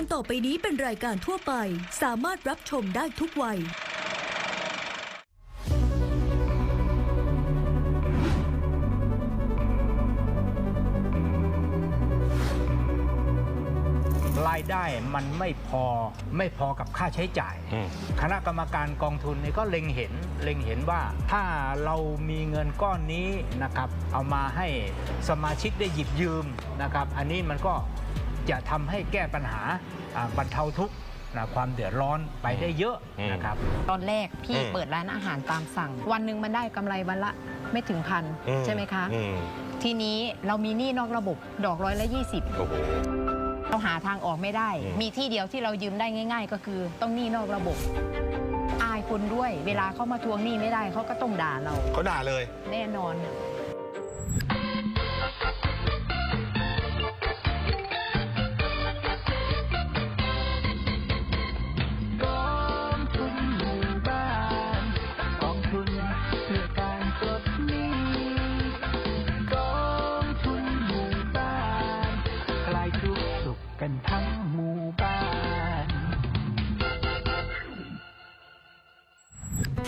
การต่อไปนี้เป็นรายการทั่วไป สามารถรับชมได้ทุกวัย รายได้มันไม่พอไม่พอกับค่าใช้จ่าย อืม คณะกรรมการกองทุนนี่ก็เล็งเห็นเล็งเห็นว่าถ้าเรามีเงินก้อนนี้นะครับ เอามาให้สมาชิกได้หยิบยืมนะครับ อันนี้มันก็ จะทำให้แก้ปัญหาอ่าบรรเทาทุกข์นะความเดือดร้อนไปได้เยอะนะครับ ตอนแรกพี่อืมเปิดร้านอาหารตามสั่ง วันหนึ่งมันได้กำไรวันละไม่ถึงพันอืใช่ไหมคะอืมทีนี้เรามีหนี้นอกระบบดอกร้อยละยี่สิบโอ้โหเราหาทางออกไม่ได้อืมมีที่เดียวที่เรายืมได้ง่าย ๆ ก็คือต้องหนี้นอกระบบอายคนด้วย เวลาเขามาทวงหนี้ไม่ได้เขาก็ต้องด่าเราเขาด่าเลย แน่นอน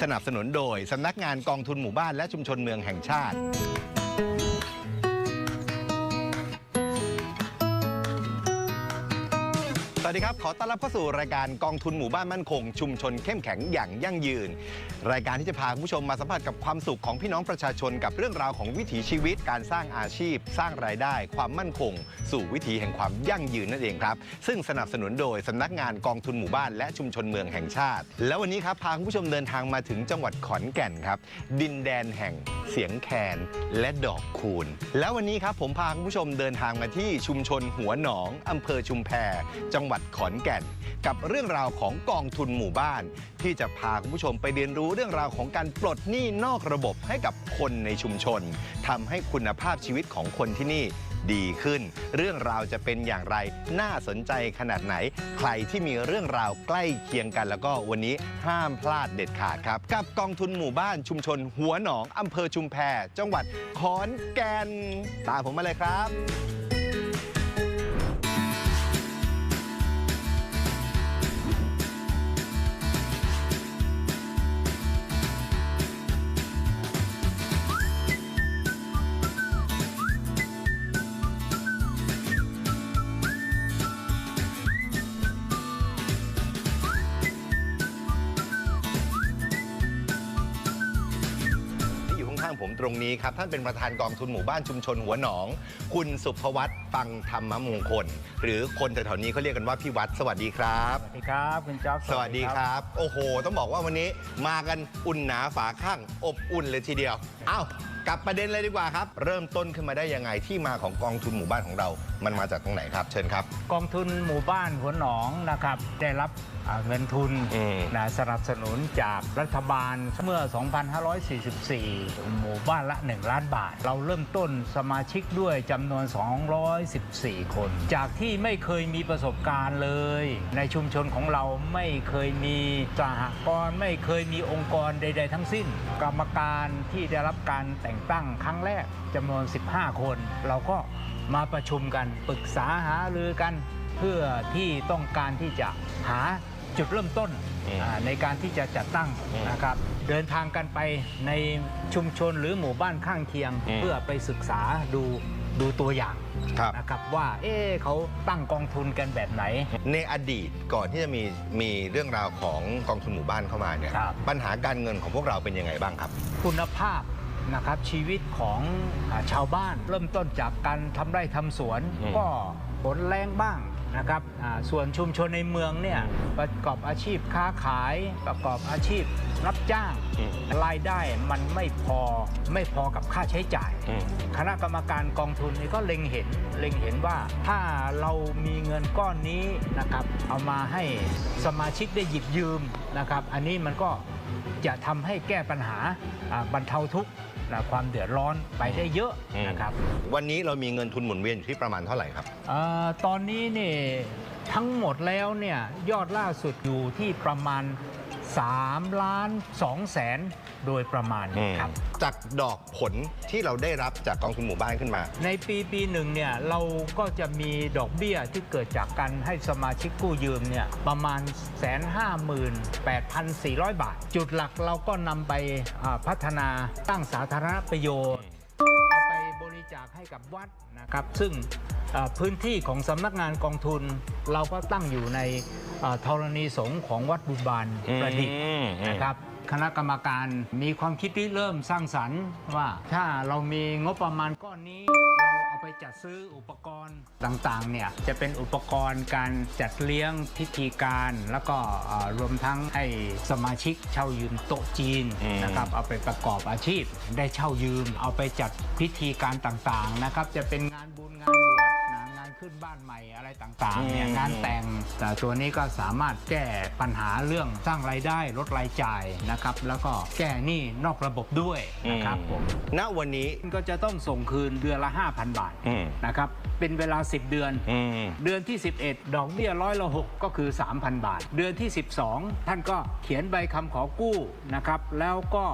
สนับสนุนโดยสำนักงานกองทุนหมู่บ้านและชุมชนเมืองแห่งชาติ วัสดีครับ ขอต้อนรับเข้าสู่รายการกองทุนหมู่บ้านมั่นคง ชุมชนเข้มแข็งอย่างยั่งยืน รายการที่จะพาคุณผู้ชมมาสัมผัสกับความสุขของพี่น้องประชาชนกับเรื่องราวของวิถีชีวิต การสร้างอาชีพ สร้างรายได้ ความมั่นคง สู่วิถีแห่งความยั่งยืนนั่นเองครับ ซึ่งสนับสนุนโดยสำนักงานกองทุนหมู่บ้านและชุมชนเมืองแห่งชาติ แล้ววันนี้ครับพาคุณผู้ชมเดินทางมาถึงจังหวัดขอนแก่นครับ ดินแดนแห่งเสียงแคนและดอกคูณ แล้ววันนี้ครับผมพาคุณผู้ชมเดินทางมาที่ชุมชนหัวหนองอำเภอชุมแพจังหวัดขอนแก่น กับเรื่องราวของกองทุนหมู่บ้าน ที่จะพาคุณผู้ชมไปเรียนรู้เรื่องราวของการปลดหนี้นอกระบบให้กับคนในชุมชนทำให้คุณภาพชีวิตของคนที่นี่ดีขึ้น เรื่องราวจะเป็นอย่างไรน่าสนใจขนาดไหน ใครที่มีเรื่องราวใกล้เคียงกัน แล้วก็วันนี้ห้ามพลาดเด็ดขาดครับ กับกองทุนหมู่บ้านชุมชน หัวหนองอำเภอชุมแพจังหวัดขอนแก่นตามผมมาเลยครับ ตรงนี้ครับท่านเป็นประธานกองทุนหมู่บ้านชุมชนหัวหนอง คุณสุภวัตฟังธรรมมงคล หรือคนแถวๆนี้เขาเรียกกันว่าพี่วัดสวัสดีครับ สวัสดีครับคุณจ๊อบสวัสดีครับ โอ้โห ต้องบอกว่าวันนี้มากันอุ่นหนาฝาข้างอบอุ่นเลยทีเดียวเอ้ากลับประเด็นเลยดีกว่าครับ เริ่มต้นขึ้นมาได้ยังไงที่มาของกองทุนหมู่บ้านของเรา มันมาจากตรงไหนครับ เชิญครับ กองทุนหมู่บ้านหัวหนองนะครับ ได้รับอ่าเงินทุนอืม นะสนับสนุนจากรัฐบาลเมื่อ 2544 หมู่บ้านละ 1 ล้านบาท เราเริ่มต้นสมาชิกด้วยจำนวน 214 คน จากที่ไม่เคยมีประสบการณ์เลย ในชุมชนของเราไม่เคยมีสหกรณ์ไม่เคยมีองค์กรใด ๆ ทั้งสิ้น กรรมการที่ได้รับการแต่งตั้งครั้งแรกจำนวน 15 คน เราก็มาประชุมกันปรึกษาหารือกัน เพื่อที่ต้องการที่จะหาจุดเริ่มต้นอืมอ่าในการที่จะจัดตั้งอืมนะครับ เดินทางกันไปในชุมชนหรือหมู่บ้านข้างเคียงอืมเพื่อไปศึกษาดูดูตัวอย่างครับนะครับว่าเอ๊ะเขาตั้งกองทุนกันแบบไหน ในอดีตก่อนที่จะมีมีเรื่องราวของกองทุนหมู่บ้านเข้ามาเนี่ยครับปัญหาการเงินของพวกเราเป็นยังไงบ้างครับ คุณภาพ นะครับชีวิตของอาชาวบ้าน เริ่มต้นจากการทำไร่ทำสวน อืม ก็ฝนแรงบ้างนะครับอ่าส่วนชุมชนในเมืองเนี่ยประกอบอาชีพค้าขายประกอบอาชีพรับจ้าง อืมรายได้มันไม่พอไม่พอกับค่าใช้จ่าย อืม คณะกรรมการกองทุนนี่ก็เล็งเห็นเล็งเห็นว่าถ้าเรามีเงินก้อนนี้นะครับเอามาให้สมาชิกได้หยิบยืมนะครับ อันนี้มันก็จะทำให้แก้ปัญหาอ่าบรรเทาทุกข์นะ ความเดือดร้อนไปได้เยอะนะครับวันนี้เรามีเงินทุนหมุนเวียนอยู่ที่ประมาณเท่าไหร่ครับเออตอนนี้เนี่ยทั้งหมดแล้วเนี่ยยอดล่าสุดอยู่ที่ประมาณ 3 ล้าน2แสนโดยประมาณครับ จากดอกผลที่เราได้รับจากกองทุนหมู่บ้านขึ้นมา ในปีปีหนึ่งเนี่ยเราก็จะมีดอกเบี้ยที่เกิดจากการให้สมาชิกกู้ยืมเนี่ยประมาณ 158,400 บาท จุดหลักเราก็นำไปอ่าพัฒนาตั้งสาธารณประโยชน์ กับวัดนะครับซึ่งเอ่อพื้นที่ของสำนักงานกองทุน เราก็ตั้งอยู่ในเอ่อธรณีสงฆ์ของวัดบุญบาลประดิษฐ์นะครับคณะกรรมการมีความคิดที่เริ่มสร้างสรรค์ว่าถ้าเรามีงบประมาณก้อนนี้เราเอาไป จัดซื้ออุปกรณ์ต่างๆเนี่ยจะเป็นอุปกรณ์การจัดเลี้ยงพิธีการ แล้วก็เอ่อรวมทั้งให้สมาชิกเช่ายืมโต๊ะจีนอืมนะครับเอาไปประกอบอาชีพ ได้เช่ายืมเอาไปจัดพิธีการต่างๆนะครับจะเป็นงาน ขึ้นบ้านใหม่อะไรต่างๆเนี่ยงานแต่งแต่ตัวนี้ก็สามารถแก้ปัญหาเรื่องสร้างรายได้ลดรายจ่ายนะครับ แล้วก็แก้หนี้นอกระบบด้วยนะครับผมณวันนี้ก็จะต้องส่งคืนเดือนละ 5,000 บาทอืมนะครับเป็นเวลา 10 เดือนอืมเดือนที่ 11 ดอกเบี้ยร้อยละ6ก็คือ 3,000 บาท เดือนที่ 12 ท่านก็เขียนใบคำขอกู้นะครับแล้วก็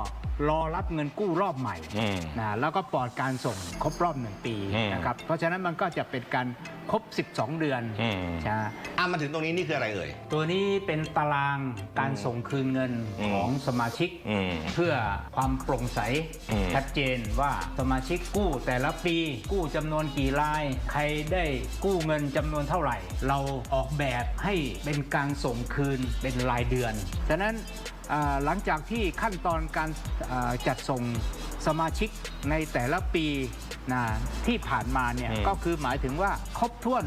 รอรับเงินกู้รอบใหม่อืมนะแล้วก็ปลอดการส่งครบรอบ1ปีอืมนะครับเพราะฉะนั้นมันก็จะเป็นการครบ 12 เดือนอืมใช่อะมาถึงตรงนี้นี่คืออะไรเอ่ยตัวนี้เป็นตารางการส่งคืนเงินอืมของสมาชิกอืมเพื่อความโปร่งใสอืมชัดเจนว่าสมาชิกกู้แต่ละปี กู้จำนวนกี่ราย ใครได้กู้เงินจำนวนเท่าไหร่ เราออกแบบให้เป็นการส่งคืนเป็นรายเดือนฉะนั้นอ่า หลังจากที่ขั้นตอนการอ่าจัดส่งสมาชิกในแต่ละปีนะที่ผ่านมาเนี่ยอืมก็คือหมายถึงว่าครบถ้วน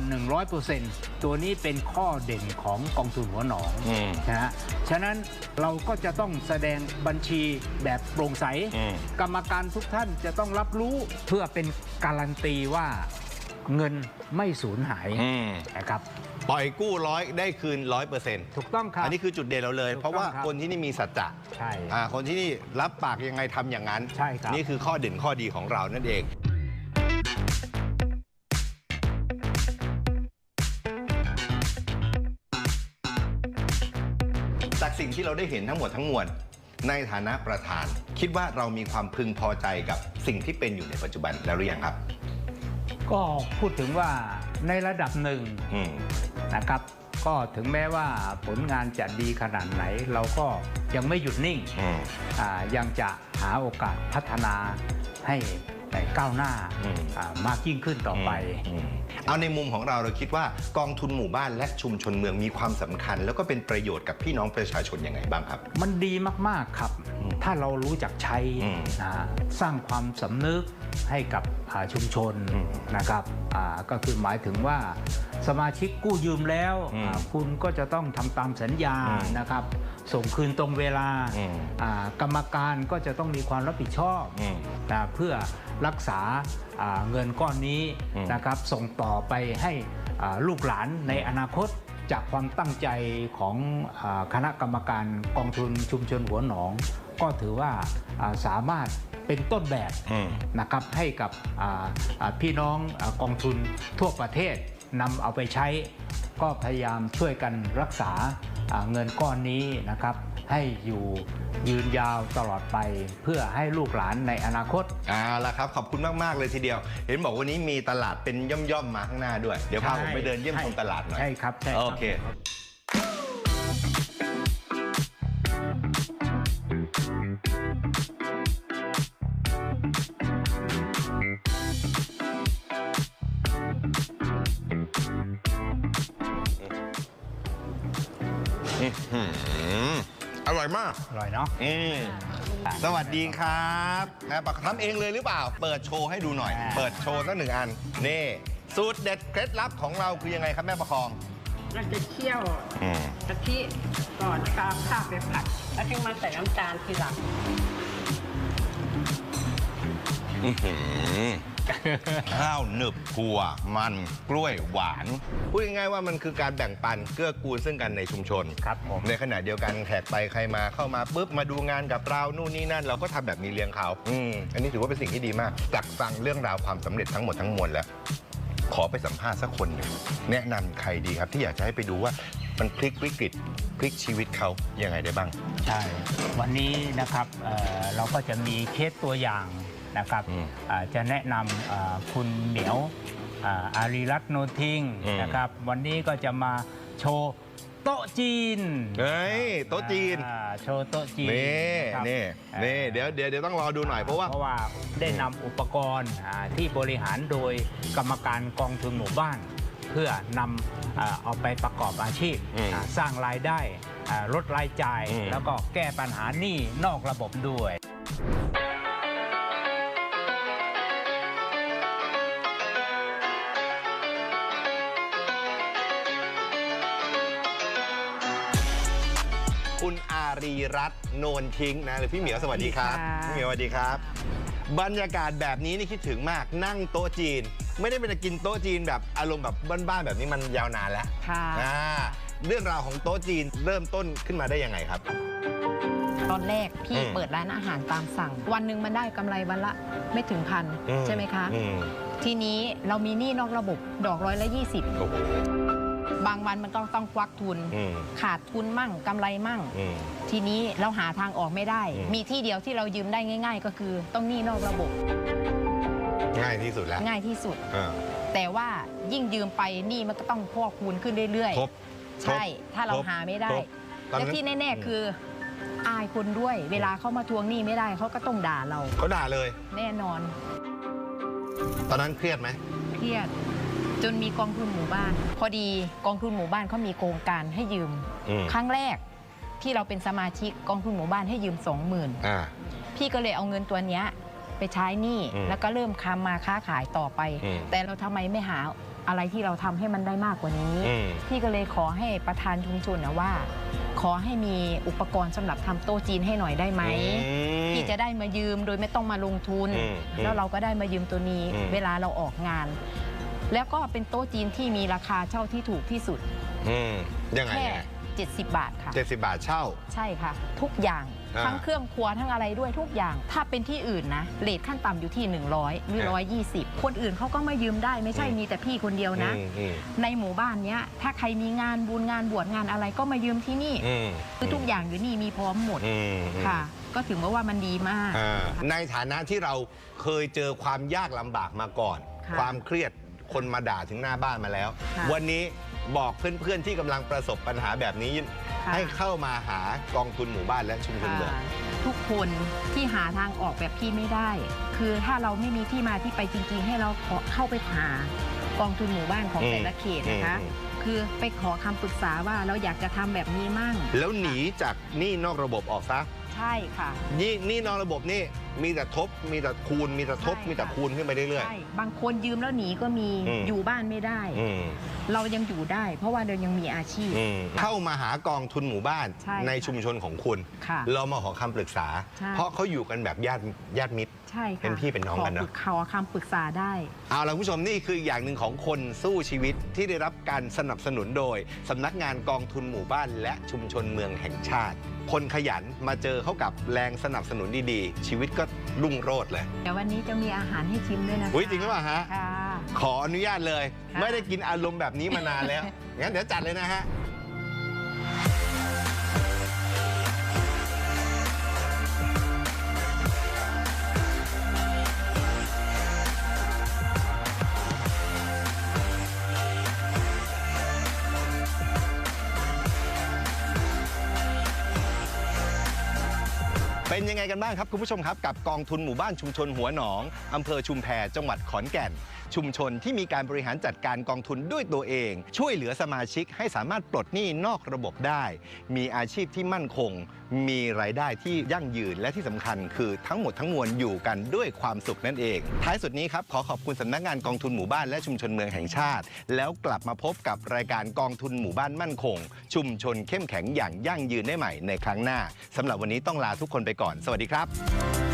100%ตัวนี้เป็นข้อเด่นของกองทุนหัวหนองอืมนะฮะฉะนั้นเราก็จะต้องแสดงบัญชีแบบโปร่งใสอืมกรรมการทุกท่านจะต้องรับรู้เพื่อเป็นการันตีว่าเงินไม่สูญหายอืมนะครับ ปล่อยกู้ร้อยได้คืนร้อยเปอร์เซ็นต์ถูกต้องครับอันนี้คือจุดเด่นเราเลย ถูกต้องเพราะว่าครับคนที่นี่มีสัจจะใช่อ่าคนที่นี่รับปากยังไงทำอย่างนั้นใช่ครับ นี่คือข้อเด่นข้อดีของเรานั่นเอง จากสิ่งที่เราได้เห็นทั้งหมดทั้งมวลในฐานะประธาน คิดว่าเรามีความพึงพอใจกับสิ่งที่เป็นอยู่ในปัจจุบันแล้วหรือยังครับ ก็พูดถึงว่า ในระดับหนึ่งอืม นะครับ ก็ถึงแม้ว่าผลงานจะดีขนาดไหน เราก็ยังไม่หยุดนิ่งอืม อ่ายังจะหาโอกาสพัฒนาให้ก้าวหน้าอืม อ่ามากยิ่งขึ้นต่อไป อืมเอาในมุมของเราเราคิดว่ากองทุนหมู่บ้านและชุมชนเมืองมีความสำคัญ แล้วก็เป็นประโยชน์กับพี่น้องประชาชนยังไงบ้างครับ มันดีมาก ๆ ครับอืม ถ้าเรารู้จักใช้อืมนะสร้างความสำนึกให้กับอ่าชุมชนอืมนะครับอ่าก็คือหมายถึงว่าสมาชิกกู้ยืมแล้วอืมอ่าคุณก็จะต้องทำตามสัญญาอืมนะครับ ส่งคืนตรงเวลาอืมอ่ากรรมการก็จะต้องมีความรับผิดชอบอืมนะเพื่อรักษาอ่าเงินก้อนนี้อืมนะครับ ส่งต่อไปให้อ่าลูกหลานในอนาคตจากความตั้งใจของอาคณะกรรมการกองทุนชุมชนหัวหนอง ก็ถือว่าอ่าสามารถเป็นต้นแบบอืมนะครับให้กับอ่าอ่าพี่น้องอากองทุนทั่วประเทศนำเอาไปใช้ ก็พยายามช่วยกันรักษาอ่าเงินก้อนนี้นะครับ ให้อยู่ยืนยาวตลอดไปเพื่อให้ลูกหลานในอนาคตเอาละครับ ขอบคุณมาก ๆ เลยทีเดียว เห็นบอกวันนี้มีตลาดเป็นย่อม ๆ มาข้างหน้าด้วย เดี๋ยวพาผมไปเดินเยี่ยมชมตลาดหน่อย ใช่ครับใช่ครับโอเค อร่อยมาก อร่อยเนาะอืมสวัสดีครับแม่ปักทำเองเลยหรือเปล่า เปิดโชว์ให้ดูหน่อยอ่าเปิดโชว์สักหนึ่งอัน นี่สูตรเด็ดเคล็ดลับของเราคือยังไงครับแม่ประคองเราจะเคี่ยวอืมกะทิก่อนแล้วก็เอาข้าวไปผัด แล้วถึงมาใส่น้ำตาลทีหลังอื้อหือ ข้าวหนึบถั่วมันกล้วยหวาน พูดง่ายๆว่ามันคือการแบ่งปันเกื้อกูลซึ่งกันในชุมชน ครับผม ในขณะเดียวกันแขกไปใครมาเข้ามาปุ๊บมาดูงานกับเรานู่นนี่นั่น เราก็ทำแบบนี้เลี้ยงเขาอืมอันนี้ถือว่าเป็นสิ่งที่ดีมาก จากฟังเรื่องราวความสำเร็จทั้งหมดทั้งมวลแล้ว ขอไปสัมภาษณ์สักคนหนึ่งแนะนำใครดีครับ ที่อยากจะให้ไปดูว่ามันพลิกวิกฤตพลิกชีวิตเขายังไงได้บ้าง ใช่ วันนี้นะครับเอ่อเราก็จะมีเคสตัวอย่าง นะครับอืมอ่าจะแนะนำเอ่อคุณเหมียวอ่าอารีรัตน์โนทิงอืมนะครับ วันนี้ก็จะมาโชว์โต๊ะจีนเฮ้ยโต๊ะจีนอ่าโชว์โต๊ะจีนนี่ครับนี่อ่านี่เดี๋ยวเดี๋ยวเดี๋ยวต้องรอดูหน่อยเพราะว่าเพราะว่าได้นำอุปกรณ์อ่าที่บริหารโดยกรรมการกองทุนหมู่บ้าน เพื่อนำอ่าเอาไปประกอบอาชีพอืมอ่าสร้างรายได้อ่าลดรายจ่ายอืมแล้วก็แก้ปัญหาหนี้นอกระบบด้วย คุณอารีรัตน์โนนทิ้งนะหรือพี่เหมียวสวัสดีครับสวัสดีค่ะ พี่เหมียวสวัสดีครับ บรรยากาศแบบนี้นี่คิดถึงมากนั่งโต๊ะจีน ไม่ได้เป็นกินโต๊ะจีนแบบอารมณ์แบบบ้านๆแบบนี้มันยาวนานแล้วค่ะ อ่าเรื่องราวของโต๊ะจีนเริ่มต้นขึ้นมาได้ยังไงครับ ตอนแรกพี่อืมเปิดร้านอาหารตามสั่ง วันหนึ่งมันได้กำไรวันละไม่ถึงพันอืใช่ไหมคะ อืมทีนี้เรามีหนี้นอกระบบดอกร้อยละยี่สิบโอ้โห บางวันมันก็ต้องควักทุน อืม ขาดทุนมั่งกำไรมั่ง อืม ทีนี้เราหาทางออกไม่ได้ อืม มีที่เดียวที่เรายืมได้ง่าย ๆ ก็คือต้องหนี้นอกระบบง่ายที่สุดแล้วง่ายที่สุดอ่าแต่ว่ายิ่งยืมไปหนี้มันก็ต้องพอกคูณขึ้นเรื่อยทบๆ ใช่ ถ้าเราทบหาไม่ได้ทบตอนและนั้นที่แน่ ๆ คืออายคนด้วย เวลาเขามาทวงหนี้ไม่ได้เขาก็ต้องด่าเรา เขาด่าเลย แน่นอนตอนนั้นเครียดไหมเครียด จนมีกองทุนหมู่บ้าน พอดีกองทุนหมู่บ้านเขามีโครงการให้ยืม อืม ครั้งแรกที่เราเป็นสมาชิกกองทุนหมู่บ้านให้ยืม20,000อ่า พี่ก็เลยเอาเงินตัวเนี้ยไปใช้หนี้อืมแล้วก็เริ่มคำมาค้าขายต่อไป อืม แต่เราทำไมไม่หาอะไรที่เราทำให้มันได้มากกว่านี้ อืม พี่ก็เลยขอให้ประธานชุมชนนะว่า ขอให้มีอุปกรณ์สำหรับทำโต๊ะจีนให้หน่อยได้ไหมอืมพี่จะได้มายืมโดยไม่ต้องมาลงทุน อืมแล้วเราก็ได้มายืมตัวนี้ อืมเวลาเราออกงาน แล้วก็เป็นโต๊ะจีนที่มีราคาเช่าที่ถูกที่สุด อืมยังไงแค่เนี่ย70 บาทค่ะ เจ็ดสิบบาทเช่า ใช่ค่ะ ทุกอย่างอ่าทั้งเครื่องครัวทั้งอะไรด้วยทุกอย่าง ถ้าเป็นที่อื่นนะเลทขั้นต่ำอยู่ที่ 100 หรือ 120 คนอื่นเขาก็มายืมได้ไม่ใช่อืม มีแต่พี่คนเดียวนะ อืมอืมในหมู่บ้านเนี้ยถ้าใครมีงานบุญงานบวชงานอะไรก็มายืมที่นี่ อืมคือทุกอย่างอยู่นี่มีพร้อมหมดอืมค่ะ ก็ถือว่าว่ามันดีมาก อ่าในฐานะที่เราเคยเจอความยากลำบากมาก่อน ค่ะ ความเครียด คนมาด่าถึงหน้าบ้านมาแล้ว ค่ะวันนี้บอกเพื่อนๆที่กำลังประสบปัญหาแบบนี้ ค่ะ ให้เข้ามาหากองทุนหมู่บ้านและชุมชนค่ะเมืองทุกคนที่หาทางออกแบบพี่ไม่ได้ คือถ้าเราไม่มีที่มาที่ไปจริงๆ ให้เราขอเข้าไปหากองทุนหมู่บ้านของอืมแต่ละเขตนะคะ อืม คือไปขอคำปรึกษาว่าเราอยากจะทำแบบนี้มั่ง แล้วหนีจากหนี้นอกระบบออกซะ ใช่ค่ะ นี่หนี่นอกระบบนี่มีแต่ทบ มีแต่คูณ มีแต่ทบ ใช่ค่ะ มีแต่คูณขึ้นไปเรื่อย ใช่ บางคนยืมแล้วหนีก็มีอืม อยู่บ้านไม่ได้ ๆอืมเรายังอยู่ได้ เพราะว่าเรายังมีอาชีพ อืมเข้ามาหากองทุนหมู่บ้านใช่ค่ะ ชุมชนของคุณ ค่ะ เรามาขอคำปรึกษา ใช่ เพราะเขาอยู่กันแบบญาติญาติมิตร ใช่ค่ะเป็นพี่เป็นน้องกันเนอะ ขปรึขอคำปรึกษาได้ เอาละคุณผู้ชมนี่คืออย่างหนึ่งของคนสู้ชีวิตที่ได้รับการสนับสนุนโดยสำนักงานกองทุนหมู่บ้านและชุมชนเมืองแห่งชาติ คนขยันมาเจอเข้ากับแรงสนับสนุนดีๆ ชีวิตก็รุ่งโรจน์เลยเดี๋ยววันนี้จะมีอาหารให้ชิมด้วยนะคะอุ๊ยจริงหรือเปล่าฮะ ค่ะ ขออนุญาตเลย ค่ะ ไม่ได้กินอารมณ์แบบนี้มานานแล้ว งั้นเดี๋ยวจัดเลยนะฮะ เป็นยังไงกันบ้างครับคุณผู้ชมครับกับกองทุนหมู่บ้านชุมชนหัวหนองอำเภอชุมแพจังหวัดขอนแก่น ชุมชนที่มีการบริหารจัดการกองทุนด้วยตัวเอง ช่วยเหลือสมาชิกให้สามารถปลดหนี้นอกระบบได้ มีอาชีพที่มั่นคง มีรายได้ที่ยั่งยืนและที่สำคัญ คือทั้งหมดทั้งมวลอยู่กันด้วยความสุขนั่นเอง ท้ายสุดนี้ครับขอขอบคุณสำนักงานกองทุนหมู่บ้านและชุมชนเมืองแห่งชาติ แล้วกลับมาพบกับรายการกองทุนหมู่บ้านมั่นคง ชุมชนเข้มแข็งอย่างยั่งยืนได้ใหม่ในครั้งหน้าสำหรับวันนี้ต้องลาทุกคนไปก่อน สวัสดีครับ